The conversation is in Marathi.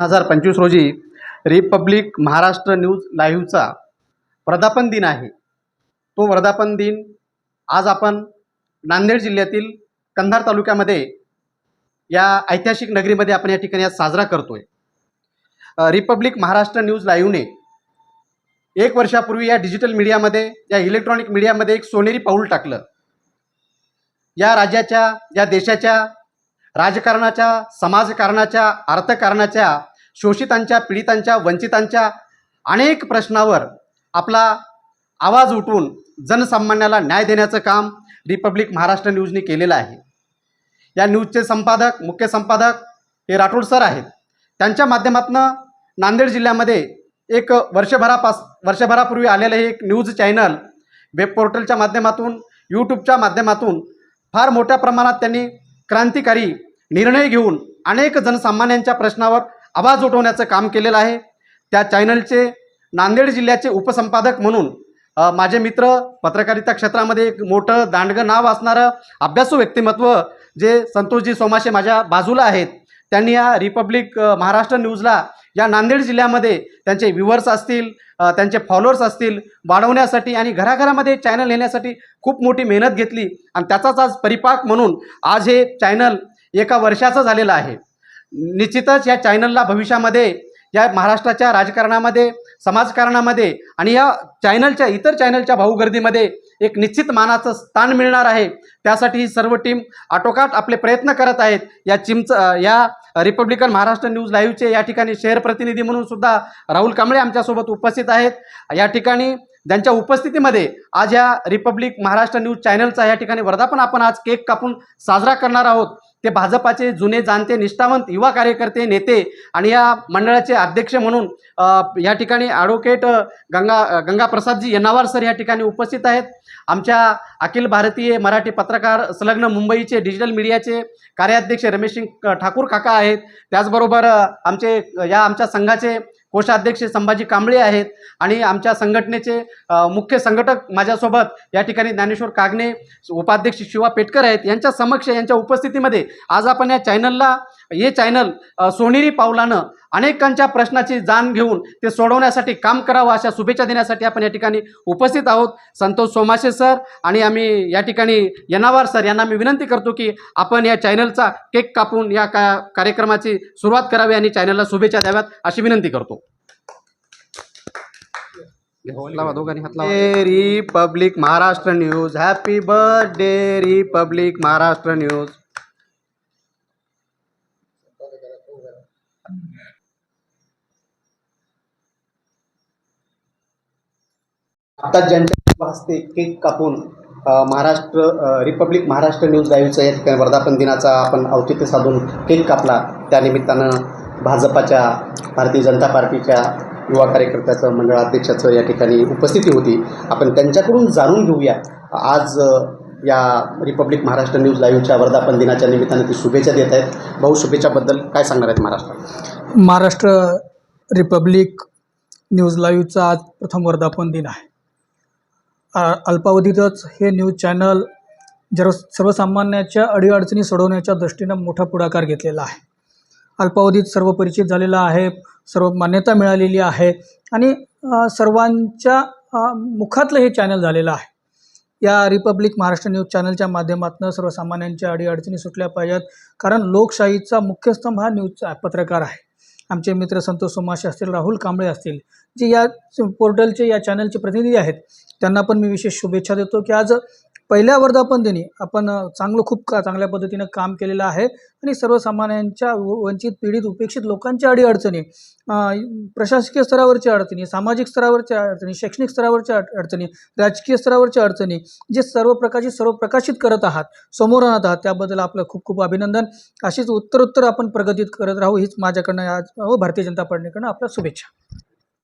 हजार पंचवीस रोजी रिपब्लिक महाराष्ट्र न्यूज लाईव्हचा वर्धापन दिन आहे. तो वर्धापन दिन आज आपण नांदेड जिल्ह्यातील कंधार तालुक्यामध्ये या ऐतिहासिक नगरीमध्ये आपण या ठिकाणी आज साजरा करतोय. रिपब्लिक महाराष्ट्र न्यूज लाईव्हने एक वर्षापूर्वी या डिजिटल मीडियामध्ये या इलेक्ट्रॉनिक मीडियामध्ये एक सोनेरी पाऊल टाकलं. या राज्याच्या या देशाच्या राजकारणाच्या समाजकारणाच्या अर्थकारणाच्या शोषितांच्या पीडितांच्या वंचितांच्या अनेक प्रश्नावर आपला आवाज उठवून जनसामान्याला न्याय देण्याचं काम रिपब्लिक महाराष्ट्र न्यूजने केलेलं आहे. या न्यूजचे संपादक मुख्य संपादक हे राठोड सर आहेत. त्यांच्या माध्यमातून नांदेड जिल्ह्यामध्ये एक वर्षभरापास वर्षभरापूर्वी आलेलं हे एक न्यूज चॅनल वेब पोर्टलच्या माध्यमातून यूट्यूबच्या माध्यमातून फार मोठ्या प्रमाणात त्यांनी क्रांतिकारी निर्णय घेऊन अनेक जनसामान्यांच्या प्रश्नावर आवाज उठवण्याचं काम केलेलं आहे. त्या चॅनलचे नांदेड जिल्ह्याचे उपसंपादक म्हणून माझे मित्र पत्रकारिता क्षेत्रामध्ये एक मोठं दांडगं नाव असणारं अभ्यासू व्यक्तिमत्व जे संतोषजी सोमाशे माझ्या बाजूला आहेत त्यांनी या रिपब्लिक महाराष्ट्र न्यूजला या नांदेड जिल्ह्यामध्ये त्यांचे व्ह्युअर्स असतील त्यांचे फॉलोअर्स असतील वाढवण्यासाठी आणि घराघरामध्ये चॅनल नेण्यासाठी खूप मोठी मेहनत घेतली आणि त्याचाच आज परिपाक म्हणून आज हे चॅनल एका वर्षाचं झालेलं आहे. निश्चितच या चॅनलला भविष्यामध्ये या महाराष्ट्राच्या राजकारणामध्ये समाजकारणामध्ये आणि या चॅनलच्या इतर चॅनलच्या भाऊगर्दीमध्ये एक निश्चित मानाचं स्थान मिळणार आहे. त्यासाठी ही सर्व टीम आटोकाट आपले प्रयत्न करत आहेत. या चिमच या रिपब्लिकन महाराष्ट्र न्यूज लाईव्हचे या ठिकाणी शहर प्रतिनिधी म्हणून सुद्धा राहुल कांबळे आमच्यासोबत उपस्थित आहेत. या ठिकाणी ज्यांच्या उपस्थितीमध्ये आज या रिपब्लिक महाराष्ट्र न्यूज चॅनलचा या ठिकाणी वर्धापन आपण आज केक कापून साजरा करणार आहोत. ते भाजपाचे जुने जाणते निष्ठावंत युवा कार्यकर्ते नेते आणि या मंडळाचे अध्यक्ष म्हणून या ठिकाणी ॲडव्होकेट गंगा गंगाप्रसादजी यनावार सर या ठिकाणी उपस्थित आहेत. आमच्या अखिल भारतीय मराठी पत्रकार संलग्न मुंबईचे डिजिटल मीडियाचे कार्याध्यक्ष रमेश सिंग ठाकूर काका आहेत. त्याचबरोबर आमचे या आमच्या संघाचे कोषाध्यक्ष संभाजी कांबळे आहेत आणि आमच्या संघटनेचे मुख्य संघटक माझ्यासोबत या ठिकाणी ज्ञानेश्वर कागणे उपाध्यक्ष शिवा पेटकर आहेत. यांच्या समक्ष यांच्या उपस्थितीमध्ये आज आपण या चॅनलला हे चॅनल सोनेरी पावलानं अनेकांच्या प्रश्नाची जाण घेऊन ते सोडवण्यासाठी काम करावं अशा शुभेच्छा देण्यासाठी आपण या ठिकाणी उपस्थित आहोत. संतोष सोमाशे सर आणि आम्ही या ठिकाणी यनावार सर यांना मी विनंती करतो की आपण या चॅनलचा केक कापून या का कार्यक्रमाची सुरुवात करावी आणि चॅनलला शुभेच्छा द्याव्यात अशी विनंती करतो. Republic Maharashtra News happy birthday Republic Maharashtra News आता ज्यांच्या हस्ते केक कापून महाराष्ट्र रिपब्लिक महाराष्ट्र न्यूज लाईव्हचं या ठिकाणी वर्धापन दिनाचा आपण औचित्य साधून केक कापला. त्यानिमित्तानं भाजपाच्या भारतीय जनता पार्टीच्या युवा कार्यकर्त्याचं मंडळाध्यक्षाचं या ठिकाणी उपस्थिती होती. आपण त्यांच्याकडून जाणून घेऊया. आज या रिपब्लिक महाराष्ट्र न्यूज लाईव्हच्या वर्धापन दिनाच्या निमित्ताने ती शुभेच्छा देत आहेत. भाऊ शुभेच्छाबद्दल काय सांगणार आहेत महाराष्ट्र? महाराष्ट्र रिपब्लिक न्यूज लाईव्हचा आज प्रथम वर्धापन दिन आहे. अल्पावधीतच हे न्यूज चॅनल जर सर्वसामान्याच्या अडीअडचणी सोडवण्याच्या दृष्टीनं मोठा पुढाकार घेतलेला आहे. अल्पावधीत सर्व परिचित झालेला आहे सर्व मान्यता मिळालेली आहे आणि सर्वांच्या मुखातलं हे चॅनल झालेलं आहे. या रिपब्लिक महाराष्ट्र न्यूज चॅनलच्या माध्यमातून सर्वसामान्यांच्या अडीअडचणी सुटल्या पाहिजेत कारण लोकशाहीचा मुख्य स्तंभ हा न्यूजचा पत्रकार आहे. आमचे मित्र संतोष सोमाशे असतील राहुल कांबळे असतील जे या पोर्टलचे या चॅनलचे प्रतिनिधी आहेत त्यांना पण मी विशेष शुभेच्छा देतो की आज पहिल्या वर्धापन दिनी आपण चांगलं खूप का चांगल्या पद्धतीनं काम केलेलं आहे. आणि सर्वसामान्यांच्या व- वंचित पीडित उपेक्षित लोकांच्या अडीअडचणी प्रशासकीय स्तरावरच्या अडचणी सामाजिक स्तरावरच्या अडचणी शैक्षणिक स्तरावरच्या अडचणी राजकीय स्तरावरच्या अडचणी जे सर्व प्रकाशित सर्व प्रकाशित करत आहात समोर आणत आहात त्याबद्दल आपलं खूप खूप अभिनंदन. अशीच उत्तरोत्तर आपण प्रगतीत करत राहू हीच माझ्याकडनं आज व भारतीय जनता पार्टीकडनं आपल्या शुभेच्छा.